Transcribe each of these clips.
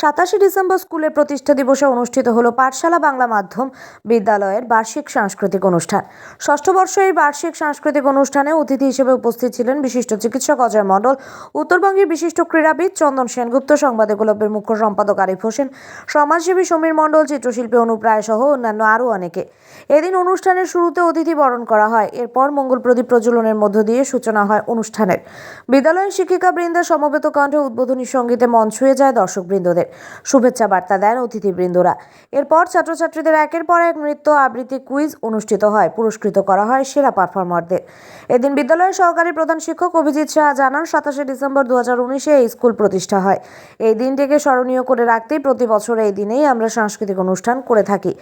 সাতাশে ডিসেম্বর স্কুলের প্রতিষ্ঠা দিবসে অনুষ্ঠিত হলো পাঠশালা বাংলা মাধ্যম বিদ্যালয়ের বার্ষিক সাংস্কৃতিক অনুষ্ঠান। ষষ্ঠ বর্ষ এই বার্ষিক সাংস্কৃতিক অনুষ্ঠানে অতিথি হিসেবে উপস্থিত ছিলেন বিশিষ্ট চিকিৎসক অজয় মণ্ডল, উত্তরবঙ্গের বিশিষ্ট ক্রীড়াবিদ চন্দন সেনগুপ্ত, সংবাদ একলব্যের মুখ্য সম্পাদক আরিফ হোসেন, সমাজসেবী সমীর মণ্ডল, চিত্রশিল্পী অনুপ রায় সহ অন্যান্য আরও অনেকে। এদিন অনুষ্ঠানের শুরুতে অতিথি বরণ করা হয়। এরপর মঙ্গল প্রদীপ প্রজ্বলনের মধ্য দিয়ে সূচনা হয় অনুষ্ঠানের। বিদ্যালয়ের শিক্ষিকা বৃন্দের সমবেত কণ্ঠে উদ্বোধনী সঙ্গীতে মঞ্চ ছুঁয়ে যায় দর্শকবৃন্দদের। শুভেচ্ছা বার্তা দেন অতিথিবৃন্দরা। এরপর ছাত্রছাত্রীদের একের পর এক নৃত্য আবৃত্তি কুইজ অনুষ্ঠিত হয়, পুরস্কৃত করা হয় সেরা পারফর্মারদের। এদিন বিদ্যালয়ের সহকারী প্রধান শিক্ষক অভিজিৎ শাহ জানান, সাতাশে ডিসেম্বর দু হাজার উনিশে এই স্কুল প্রতিষ্ঠা হয়। এই দিনটিকে স্মরণীয় করে রাখতেই প্রতি বছর এই দিনেই আমরা সাংস্কৃতিক অনুষ্ঠান করে থাকি।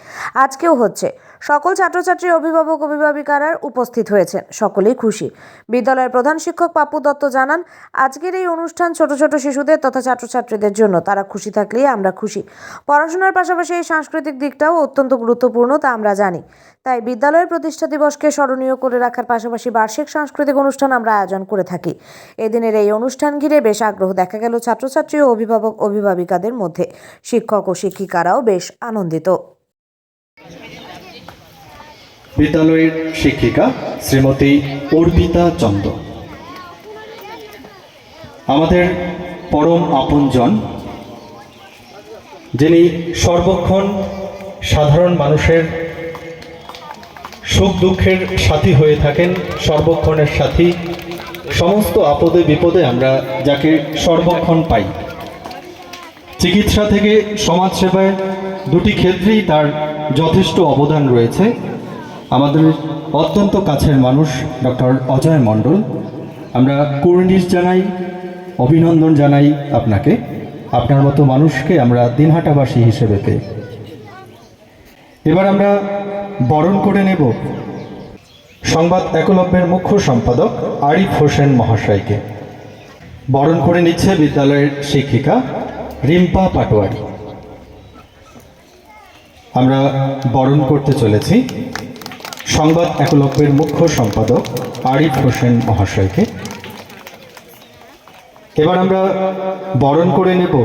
আজকেও হচ্ছে। সকল ছাত্রছাত্রী অভিভাবক, অভিভাবিকারা উপস্থিত হয়েছেন, সকলেই খুশি। বিদ্যালয়ের প্রধান শিক্ষক পাপু দত্ত জানান, আজকের এই অনুষ্ঠান ছোট ছোট শিশুদের তথা ছাত্রছাত্রীদের জন্য তারা খুশি থাকলেই আমরা খুশি। পড়াশোনার পাশাপাশি এই সাংস্কৃতিক দিকটাও অত্যন্ত গুরুত্বপূর্ণ, তা আমরা জানি। তাই বিদ্যালয়ের প্রতিষ্ঠা দিবসকে স্মরণীয় করে রাখার পাশাপাশি বার্ষিক সাংস্কৃতিক অনুষ্ঠান আমরা আয়োজন করে থাকি। এদিনের এই অনুষ্ঠান ঘিরে বেশ আগ্রহ দেখা গেল ছাত্রছাত্রী ও অভিভাবক অভিভাবিকাদের মধ্যে। শিক্ষক ও শিক্ষিকারাও বেশ আনন্দিত। বিদ্যালয়ের শিক্ষিকা শ্রীমতী অর্পিতা চন্দ। আমাদের পরম আপনজন যিনি সর্বক্ষণ সাধারণ মানুষের সুখ দুঃখের সাথী হয়ে থাকেন, সর্বক্ষণের সাথী। সমস্ত আপদে বিপদে আমরা যাকে সর্বক্ষণ পাই। চিকিৎসা থেকে সমাজসেবায় দুটি ক্ষেত্রেই তার যথেষ্ট অবদান রয়েছে। আমাদের অত্যন্ত কাছের মানুষ ডক্টর অজয় মণ্ডল। আমরা কুর্নিশ জানাই, অভিনন্দন জানাই আপনাকে। আপনার মতো মানুষকে আমরা দিনহাটাবাসী হিসেবে পেয়ে। এবার আমরা বরণ করে নেব সংবাদ একলব্যের মুখ্য সম্পাদক আরিফ হোসেন মহাশয়কে। বরণ করে নিচ্ছে বিদ্যালয়ের শিক্ষিকা রিম্পা পাটোয়ারি। আমরা বরণ করতে চলেছি সংবাদ একলব্যের মুখ্য সম্পাদক আরিফ হোসেন মহাশয়কে। এবার আমরা বরণ করে নেব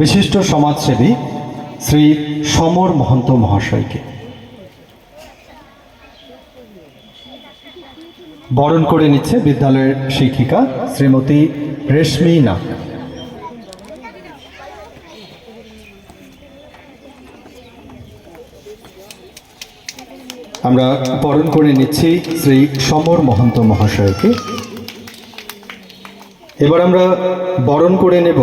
বিশিষ্ট সমাজসেবী শ্রী সমর মহন্ত মহাশয়কে। বরণ করে নিচ্ছে বিদ্যালয়ের শিক্ষিকা শ্রীমতী রেশমি নাগ। আমরা বরণ করে নিচ্ছি শ্রী সমর মহন্ত মহাশয়কে। এবার আমরা বরণ করে নেব।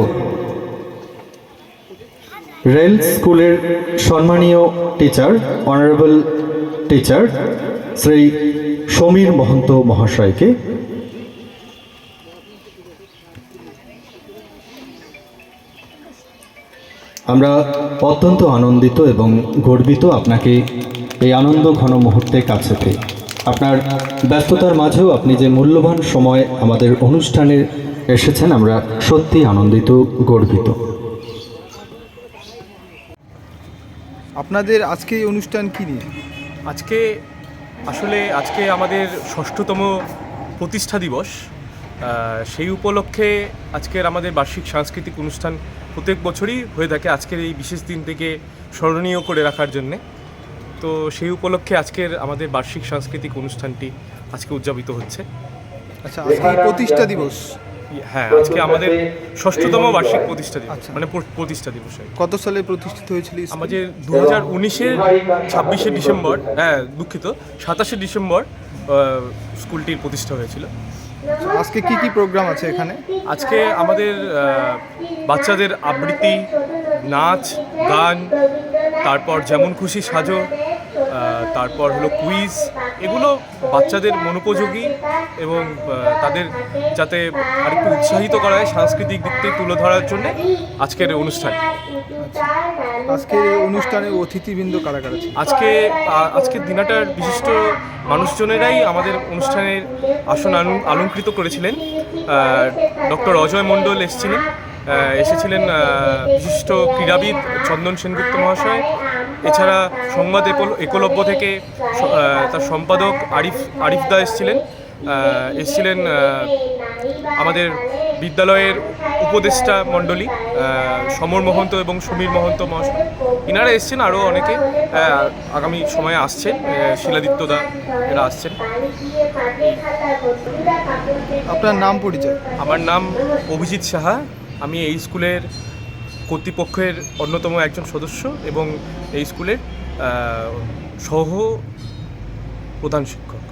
রেল স্কুলের সম্মানীয় teacher, honourable teacher, Shri Samir Mahanta মহাশয়কে। আমরা অত্যন্ত আনন্দিত এবং গর্বিত আপনাকে এই আনন্দ ঘন মুহূর্তে কাছে আপনার ব্যস্ততার মাঝেও আপনি যে মূল্যবান সময় আমাদের অনুষ্ঠানে এসেছেন আমরা সত্যি আনন্দিত গর্বিত। আপনাদের আজকে এই অনুষ্ঠান কি নিয়ে? আজকে আসলে আজকে আমাদের ষষ্ঠতম প্রতিষ্ঠা দিবস। সেই উপলক্ষে আজকের আমাদের বার্ষিক সাংস্কৃতিক অনুষ্ঠান প্রত্যেক বছরই হয়ে থাকে আজকের এই বিশেষ দিনটিকে স্মরণীয় করে রাখার জন্যে। তো সেই উপলক্ষে আজকের আমাদের বার্ষিক সাংস্কৃতিক অনুষ্ঠানটি আজকে উদযাপিত হচ্ছে। আচ্ছা আজকে প্রতিষ্ঠা দিবস হ্যাঁ আজকে আমাদের ষষ্ঠতম বার্ষিক প্রতিষ্ঠা দিবস আচ্ছা। মানে প্রতিষ্ঠা দিবস কত সালে প্রতিষ্ঠিত হয়েছিল আমাদের দু হাজার উনিশের ছাব্বিশে ডিসেম্বর হ্যাঁ দুঃখিত সাতাশে ডিসেম্বর স্কুলটির প্রতিষ্ঠা হয়েছিল। আজকে কি কি প্রোগ্রাম আছে এখানে? আজকে আমাদের বাচ্চাদের আবৃত্তি নাচ গান তারপর যেমন খুশি সাজো তারপর হলো কুইজ এগুলো বাচ্চাদের মনোপযোগী এবং তাদের যাতে আরেকটু উৎসাহিত করা হয় সাংস্কৃতিক দিক থেকে তুলে ধরার জন্য আজকের অনুষ্ঠান। আজকে অনুষ্ঠানে অতিথিবৃন্দ কারা কারা আজকে আজকের দিনাটার বিশিষ্ট মানুষজনেরাই আমাদের অনুষ্ঠানের আসন আলু- অলঙ্কৃত করেছিলেন। ডক্টর অজয় মণ্ডল এসেছিলেন। এসেছিলেন বিশিষ্ট ক্রীড়াবিদ চন্দন সেনগুপ্ত মহাশয় এছাড়া সংবাদ একল- একলব্য থেকে তার সম্পাদক আরিফ আরিফ দা এসছিলেন। আহ, আমাদের বিদ্যালয়ের উপদেষ্টা মণ্ডলী সমর মহন্ত এবং সমীর মহন্ত মহাশয়। ইনারা এসছেন আরও অনেকে আগামী সময়ে আসছেন শিলাদিত্যদা এরা আসছেন। আপনার নাম পরিচয়? আমার নাম অভিজিৎ সাহা। আমি এই স্কুলের কর্তৃপক্ষের অন্যতম একজন সদস্য এবং এই স্কুলের সহ প্রধান শিক্ষক।